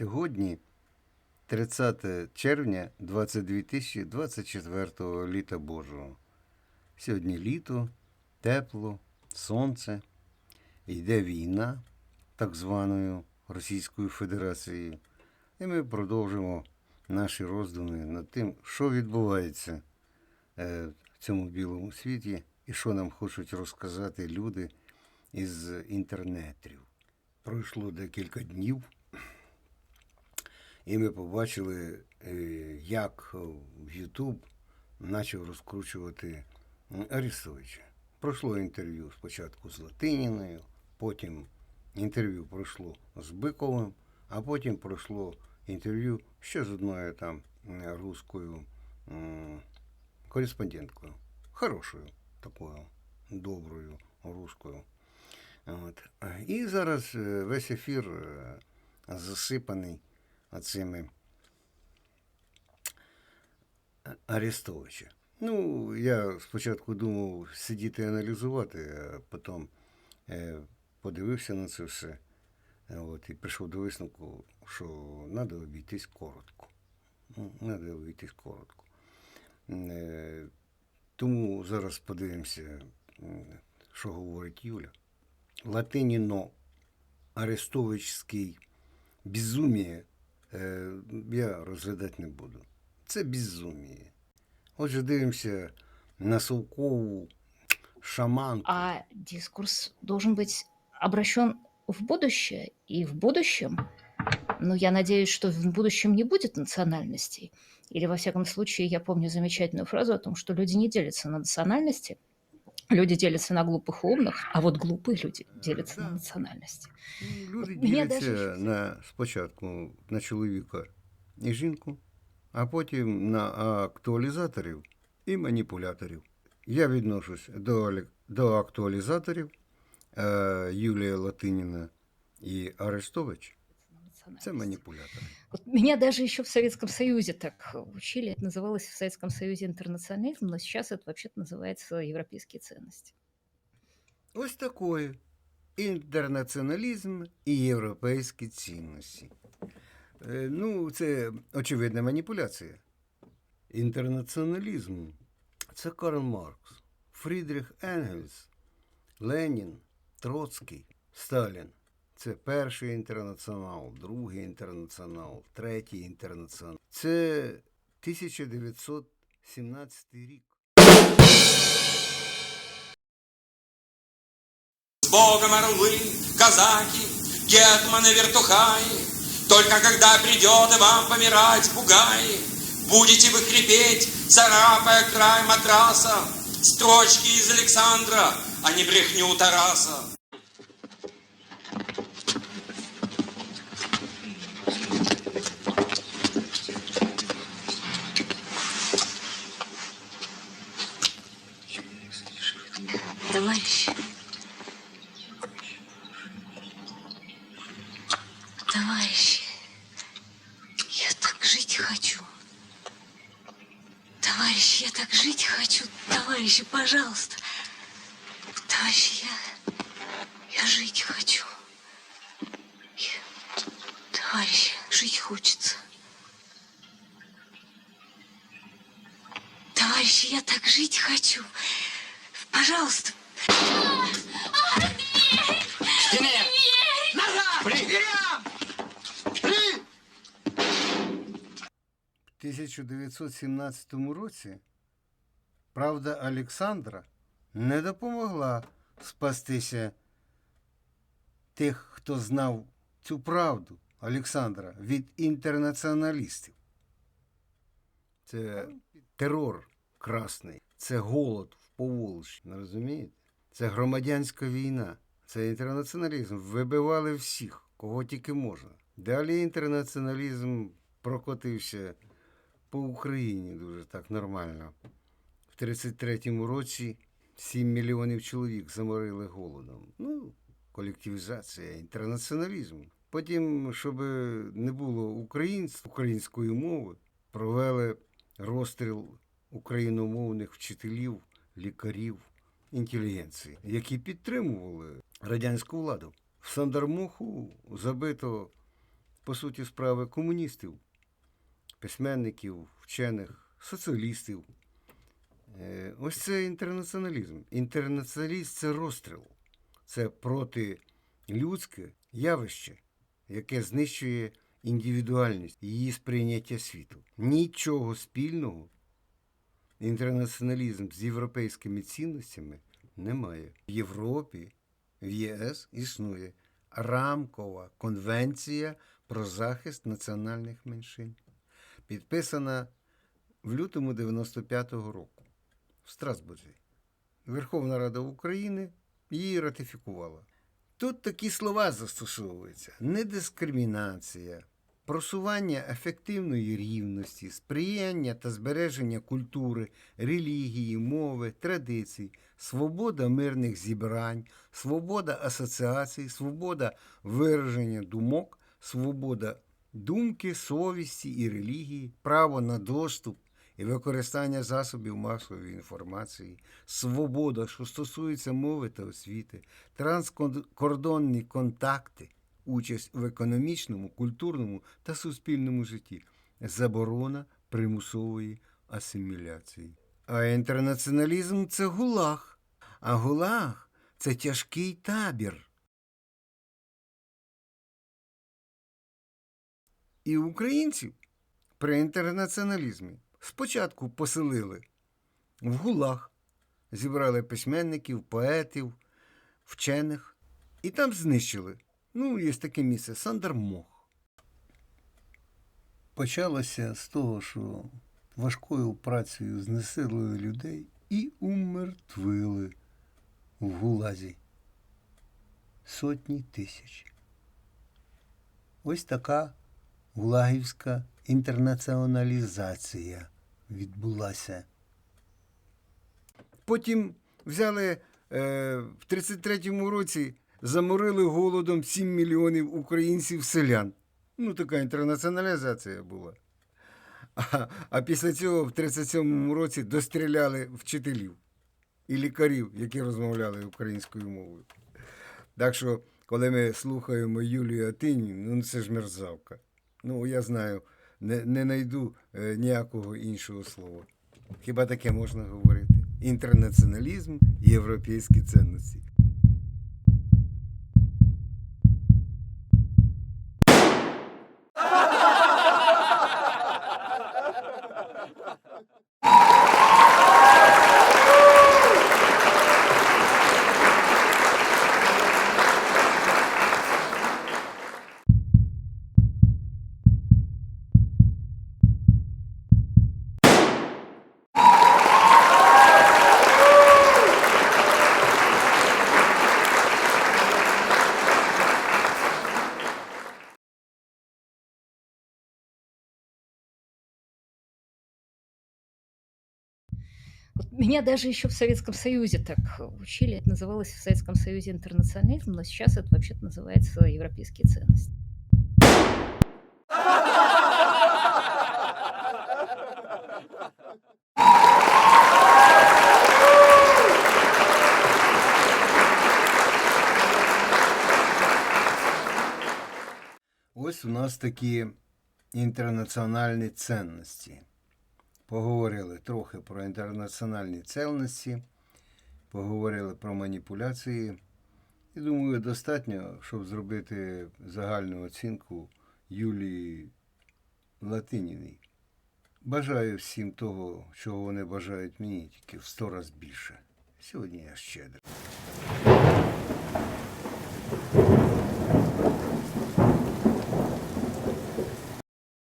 Сьогодні 30 червня 22 літа Божого. Сьогодні літо, тепло, сонце, йде війна так званою Російською Федерацією. І ми продовжимо наші роздуми над тим, що відбувається е, в цьому білому світі і що нам хочуть розказати люди із інтернетів. Пройшло декілька днів. І ми побачили, е, як в YouTube почав розкручувати м, Арестовича. Пройшло інтерв'ю спочатку з Латиніною, потім інтерв'ю пройшло з Биковим, а потім пройшло інтерв'ю ще з одною там м, руською кореспонденткою. Хорошою, такою доброю руською. От. І зараз е, весь ефір е, засипаний оцими Арестовича. Ну, я спочатку думав сидіти і аналізувати, а потім е, подивився на це все. е, От, і прийшов до висновку, що треба обійтись коротко. Треба обійтись коротко. Е, тому зараз подивимося, що говорить Юля. Латиніно арестовичський безуміє е, я розглядати не буду. Це безуміє. Отже, дивимося на совкову шаманку. А дискурс должен быть обращен в будущее. И в будущем, ну, я надеюсь, что в будущем не будет национальностей. Или, во всяком случае, я помню замечательную фразу о том, что люди не делятся на национальности, люди делятся на глупых и умных, а вот глупые люди делятся на Да. национальности. Ну, Люди От мене діляться даже щось- на, спочатку на чоловіка і жінку, а потім на актуалізаторів і маніпуляторів. Я відношусь до, але- до актуалізаторів е, Юлія Латиніна і Арестович. Це Национальности. маніпулятори. Вот меня даже еще в Советском Союзе так учили. Это называлось в Советском Союзе интернационализм, но сейчас это вообще-то называется европейские ценности. Ось такое. Інтернаціоналізм і європейські цінності. Е, Ну, це очевидна маніпуляція. Інтернаціоналізм це Карл Маркс, Фрідріх Енгельс, Ленін, Троцький, Сталін. Це перший інтернаціонал, другий інтернаціонал, третій інтернаціонал. Це 1917 рік. С Богом орлы, казаки, гетманы, вертухаи, Только когда придет и вам помирать, бугаи, Будете вы хрипеть, царапая край матраса, Строчки из Александра, а не брехню Тараса. Товарищ. Товарищи, я так жить хочу. Товарищи, я так жить хочу. Товарищи, пожалуйста. Товарищи, я, я жить хочу. Я- Товарищи, жить хочется. Товарищи, я так жить хочу. Пожалуйста, 1917 році правда Олександра не допомогла спастися тих, хто знав цю правду Олександра від інтернаціоналістів. Це терор красний, це голод в Поволжі, розумієте? Це громадянська війна, це інтернаціоналізм. Вибивали всіх, кого тільки можна. Далі інтернаціоналізм прокотився по Україні дуже так нормально. В 33-му році 7 мільйонів чоловік заморили голодом. Ну, колективізація, інтернаціоналізм. Потім, щоб не було українсь- української мови, провели розстріл україномовних вчителів, лікарів, інтелігенції, які підтримували радянську владу. В Сандармоху забито по суті справи, комуністів, письменників, вчених, соціалістів. Е, Ось це інтернаціоналізм. Інтернаціоналізм це розстріл, це протилюдське явище, яке знищує індивідуальність, її сприйняття світу. Нічого спільного інтернаціоналізм з європейськими цінностями немає. В Європі, в ЄС існує рамкова конвенція про захист національних меншин, підписана в лютому 95-го року в Страсбурзі. Верховна Рада України її ратифікувала. Тут такі слова застосовуються: недискримінація, просування ефективної рівності, сприяння та збереження культури, релігії, мови, традицій, свобода мирних зібрань, свобода асоціацій, свобода вираження думок, свобода думки, совісті і релігії, право на доступ і використання засобів масової інформації, свобода, що стосується мови та освіти, транскордонні контакти, участь в економічному, культурному та суспільному житті, заборона примусової асиміляції. А інтернаціоналізм це гулаг, а гулаг це тяжкий табір. І українців при інтернаціоналізмі спочатку поселили в гулаг, зібрали письменників, поетів, вчених і там знищили. Ну, є таке місце Сандармох. Почалося з того, що важкою працею знесилили людей і умертвили в гулазі сотні тисяч. Ось така гулагівська інтернаціоналізація відбулася. Потім взяли е, в 33-му році, заморили голодом 7 мільйонів українців селян. Ну, така інтернаціоналізація була. А, а після цього в 37-му році достріляли вчителів і лікарів, які розмовляли українською мовою. Так що, коли ми слухаємо Юлію Атинію, ну це ж мерзавка. Ну, я знаю, не, не знайду е, ніякого іншого слова. Хіба таке можна говорити? Інтернаціоналізм і європейські цінності. Вот меня даже еще в Советском Союзе так учили. Это называлось в Советском Союзе интернационализм, но сейчас это вообще-то называется европейские ценности. Ось у нас такі інтернаціональні цінності. Поговорили трохи про інтернаціональні цінності, поговорили про маніпуляції. І думаю, достатньо, щоб зробити загальну оцінку Юлії Латиніній. Бажаю всім того, чого вони бажають мені, тільки в сто раз більше. Сьогодні я щедрий.